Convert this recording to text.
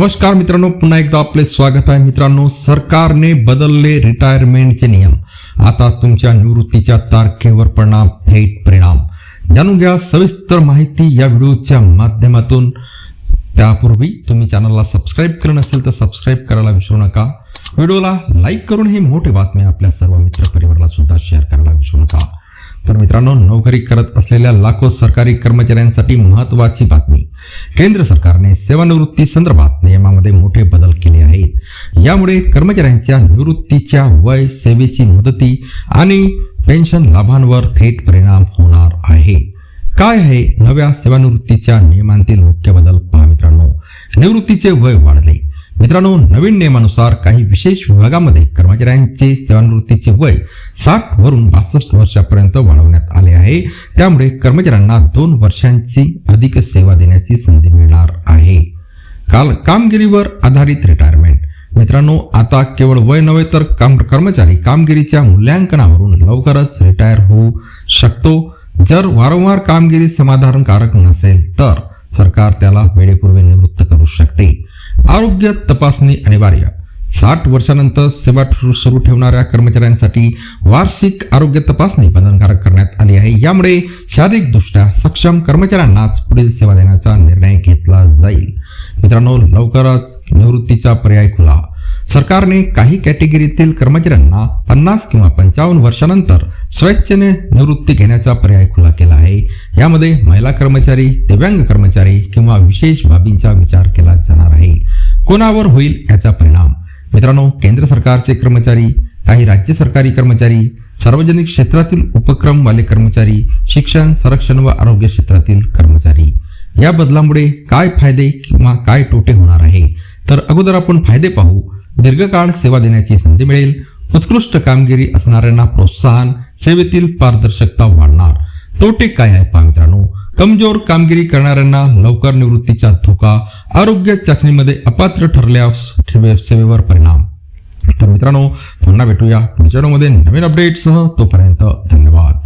नमस्कार मित्रांनो पुन्हा एकदा आपले स्वागत आहे. मित्रांनो सरकारने बदलले रिटायरमेंटचे नियम. आता तुमच्या निवृत्तीच्या तारखेवर परिणाम थेट परिणाम. जाणून घ्या सविस्तर माहिती या व्हिडिओच्या माध्यमातून. त्यापूर्वी तुम्ही चॅनलला सबस्क्राईब केलं नसेल तर सबस्क्राईब करायला विसरू नका. व्हिडिओला लाईक करून ही मोठी बातमी आपल्या सर्व मित्र परिवाराला सुद्धा शेअर करायला विसरू नका तर मित्रांनो नोकरी करत असलेल्या लाखो सरकारी कर्मचाऱ्यांसाठी महत्वाची बातमी. केंद्र सरकारने सेवानिवृत्ती संदर्भात नियमामध्ये मोठे बदल केले आहेत. यामुळे कर्मचाऱ्यांच्या निवृत्तीच्या वय सेवेची मुदती आणि पेन्शन लाभांवर थेट परिणाम होणार आहे. काय आहे नव्या सेवानिवृत्तीच्या नियमांतील मुख्य बदल पहा मित्रांनो. निवृत्तीचे वय वाढले. मित्रांनो नवीन नियमानुसार काही विशेष विभागामध्ये कर्मचाऱ्यांचे सेवानिवृत्तीचे वय साठ वरून बासष्ट वर्षापर्यंत वाढवण्यात आले आहे. त्यामुळे कर्मचाऱ्यांना दोन वर्षांची अधिक सेवा देण्याची संधी मिळणार आहे. काल कामगिरीवर आधारित रिटायरमेंट मित्रांनो आता केवळ वय नव्हे तर काम कर्मचारी कामगिरीच्या मूल्यांकनावरून लवकरच रिटायर होऊ शकतो. जर वारंवार कामगिरी समाधानकारक नसेल तर सरकार त्याला वेळेपूर्वी निवृत्त करू शकते. आरोग्य तपासणी अनिवार्य. साठ वर्षानंतर सेवा सुरू ठेवणाऱ्या कर्मचाऱ्यांसाठी वार्षिक आरोग्य तपासणी बंधनकारक करण्यात आली आहे. यामुळे शारीरिकदृष्ट्या सक्षम कर्मचाऱ्यांनाच पुढील सेवा देण्याचा निर्णय घेतला जाईल. मित्रांनो लवकरच निवृत्तीचा पर्याय खुला. सरकारने काही कॅटेगरीतील कर्मचाऱ्यांना पन्नास किंवा पंचावन्न वर्षानंतर स्वेच्छेने निवृत्ती घेण्याचा पर्याय खुला केला आहे. यामध्ये महिला कर्मचारी दिव्यांग कर्मचारी किंवा विशेष बाबींचा विचार केला जाणार आहे. कोणावर होईल याचा परिणाम? मित्रांनो केंद्र सरकारचे कर्मचारी काही राज्य सरकारी कर्मचारी सार्वजनिक क्षेत्रातील उपक्रम वाले कर्मचारी शिक्षण संरक्षण व आरोग्य क्षेत्रातील कर्मचारी. या बदलामुळे काय फायदे किंवा काय तोटे होणार आहे? तर अगोदर आपण फायदे पाहू. दीर्घकाळ सेवा देण्याची संधी मिळेल. उत्कृष्ट कामगिरी असणाऱ्यांना प्रोत्साहन सेवेतील पारदर्शकता वाढणार. तोटे काय आहे पहा मित्रांनो? कमजोर कामगिरी करणाऱ्यांना लवकर निवृत्तीचा धोका आरोग्य चाचणीमध्ये अपात्र ठरल्यास ठेवे- सेवेवर परिणाम. तर मित्रांनो पुन्हा भेटूया पुढच्या मध्ये नवीन अपडेटसह तोपर्यंत धन्यवाद.